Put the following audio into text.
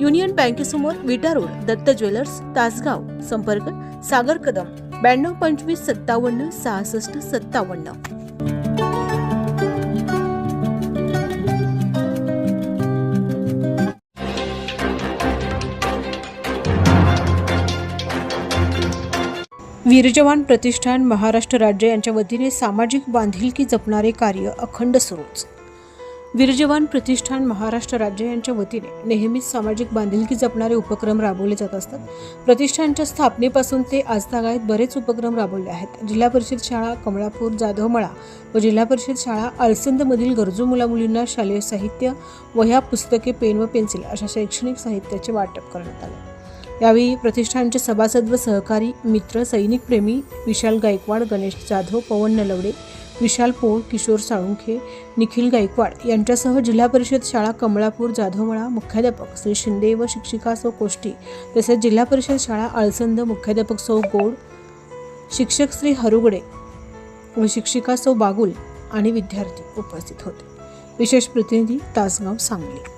Union बँकेसमोर Vita road Datta jewellers Tasgaon संपर्क सागर कदम ब्याण्णव पंचवीस सत्तावन्न सहासष्ट सत्तावन्न. वीरजवान प्रतिष्ठान महाराष्ट्र राज्य यांच्या वतीने सामाजिक बांधिलकी जपणारे कार्य अखंड सुरूच. वीरजवान प्रतिष्ठान महाराष्ट्र राज्य यांच्या वतीने नेहमीच सामाजिक बांधिलकी जपणारे उपक्रम राबवले जात असतात. प्रतिष्ठानच्या स्थापनेपासून ते आजतागायत बरेच उपक्रम राबवले आहेत. जिल्हा परिषद शाळा कमळापूर जाधवमळा व जिल्हा परिषद शाळा आळसंदमधील गरजू मुलामुलींना शालेय साहित्य वह्या पुस्तके पेन व पेन्सिल अशा शैक्षणिक साहित्याचे वाटप करण्यात आले. यावेळी प्रतिष्ठानचे सभासद व सहकारी मित्र सैनिक प्रेमी विशाल गायकवाड गणेश जाधव पवन नलवडे विशाल पोळ किशोर साळुंखे निखिल गायकवाड यांच्यासह जिल्हा परिषद शाळा कमळापूर जाधवमळा मुख्याध्यापक श्री शिंदे व शिक्षिका सौ कोष्टी तसेच जिल्हा परिषद शाळा आळसंद मुख्याध्यापक सौ गोड शिक्षक श्री हरुगडे व शिक्षिका सौ बागुल आणि विद्यार्थी उपस्थित होते. विशेष प्रतिनिधी तासगाव सांगली.